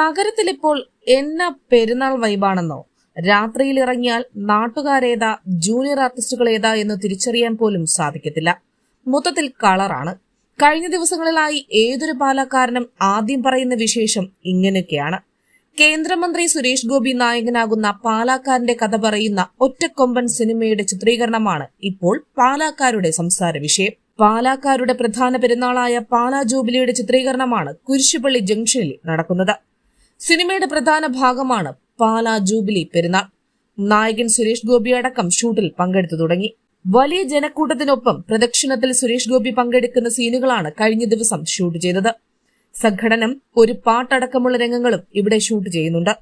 നഗരത്തിലിപ്പോൾ എന്ന പെരുന്നാൾ വൈബാണെന്നോ? രാത്രിയിൽ ഇറങ്ങിയാൽ നാട്ടുകാരേതാ ജൂനിയർ ആർട്ടിസ്റ്റുകൾ ഏതാ എന്ന് തിരിച്ചറിയാൻ പോലും സാധിക്കത്തില്ല. മൊത്തത്തിൽ കളറാണ്. കഴിഞ്ഞ ദിവസങ്ങളിലായി ഏതൊരു പാലക്കാരനും ആദ്യം പറയുന്ന വിശേഷം ഇങ്ങനെയൊക്കെയാണ്. കേന്ദ്രമന്ത്രി സുരേഷ് ഗോപി നായകനാകുന്ന പാലാക്കാരന്റെ കഥ പറയുന്ന ഒറ്റക്കൊമ്പൻ സിനിമയുടെ ചിത്രീകരണമാണ് ഇപ്പോൾ പാലാക്കാരുടെ സംസാര വിഷയം. പാലാക്കാരുടെ പ്രധാന പെരുന്നാളായ പാലാ ജൂബിലിയുടെ ചിത്രീകരണമാണ് കുരിശുപള്ളി ജംഗ്ഷനിൽ നടക്കുന്നത്. സിനിമയുടെ പ്രധാന ഭാഗമാണ് പാലാ ജൂബിലി പെരുന്നാൾ. നായകൻ സുരേഷ് ഗോപി അടക്കം ഷൂട്ടിൽ പങ്കെടുത്തു തുടങ്ങി. വലിയ ജനക്കൂട്ടത്തിനൊപ്പം പ്രദക്ഷിണത്തിൽ സുരേഷ് ഗോപി പങ്കെടുക്കുന്ന സീനുകളാണ് കഴിഞ്ഞ ദിവസം ഷൂട്ട് ചെയ്തത്. സംഘടനം ഒരു പാട്ടടക്കമുള്ള രംഗങ്ങളും ഇവിടെ ഷൂട്ട് ചെയ്യുന്നുണ്ട്.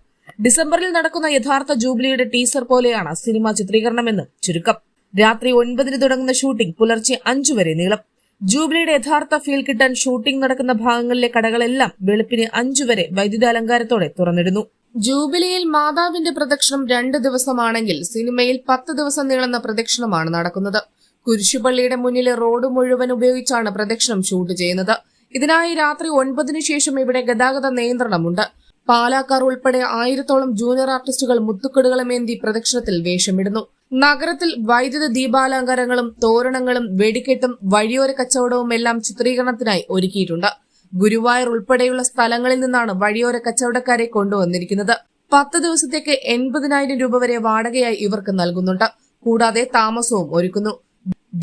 ഡിസംബറിൽ നടക്കുന്ന യഥാർത്ഥ ജൂബിലിയുടെ ടീസർ പോലെയാണ് സിനിമ ചിത്രീകരണമെന്ന് ചുരുക്കം. രാത്രി ഒൻപതിന് തുടങ്ങുന്ന ഷൂട്ടിംഗ് പുലർച്ചെ അഞ്ചു വരെ നീളും. ജൂബിലിയുടെ യഥാർത്ഥ ഫീൽ കിട്ടാൻ ഷൂട്ടിംഗ് നടക്കുന്ന ഭാഗങ്ങളിലെ കടകളെല്ലാം വെളുപ്പിന് അഞ്ചു വരെ വൈദ്യുതാലങ്കാരത്തോടെ തുറന്നിടുന്നു. ജൂബിലിയിൽ മാതാവിന്റെ പ്രദക്ഷിണം രണ്ട് ദിവസമാണെങ്കിൽ സിനിമയിൽ പത്ത് ദിവസം നീളുന്ന പ്രദക്ഷിണമാണ് നടക്കുന്നത്. കുരിശുപള്ളിയുടെ മുന്നിലെ റോഡ് മുഴുവൻ ഉപയോഗിച്ചാണ് പ്രദക്ഷിണം ഷൂട്ട് ചെയ്യുന്നത്. ഇതിനായി രാത്രി ഒൻപതിനു ശേഷം ഇവിടെ ഗതാഗത നിയന്ത്രണമുണ്ട്. പാലാക്കാർ ഉൾപ്പെടെ ആയിരത്തോളം ജൂനിയർ ആർട്ടിസ്റ്റുകൾ മുത്തുക്കടുകളുമേന്തി പ്രദക്ഷിണത്തിൽ വേഷമിടുന്നു. നഗരത്തിൽ വൈദ്യുത ദീപാലങ്കാരങ്ങളും തോരണങ്ങളും വെടിക്കെട്ടും വഴിയോര കച്ചവടവും എല്ലാം ചിത്രീകരണത്തിനായി ഒരുക്കിയിട്ടുണ്ട്. ഗുരുവായൂർ ഉൾപ്പെടെയുള്ള സ്ഥലങ്ങളിൽ നിന്നാണ് വഴിയോര കച്ചവടക്കാരെ കൊണ്ടുവന്നിരിക്കുന്നത്. പത്ത് ദിവസത്തേക്ക് എൺപതിനായിരം രൂപ വരെ വാടകയായി ഇവർക്ക് നൽകുന്നുണ്ട്. കൂടാതെ താമസവും ഒരുക്കുന്നു.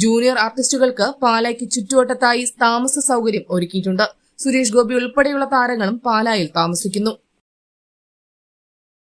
ജൂനിയർ ആർട്ടിസ്റ്റുകൾക്ക് പാലായ്ക്ക് ചുറ്റുവട്ടത്തായി താമസ സൗകര്യം ഒരുക്കിയിട്ടുണ്ട്. സുരേഷ് ഗോപി ഉൾപ്പെടെയുള്ള താരങ്ങളും പാലായിൽ താമസിക്കുന്നു.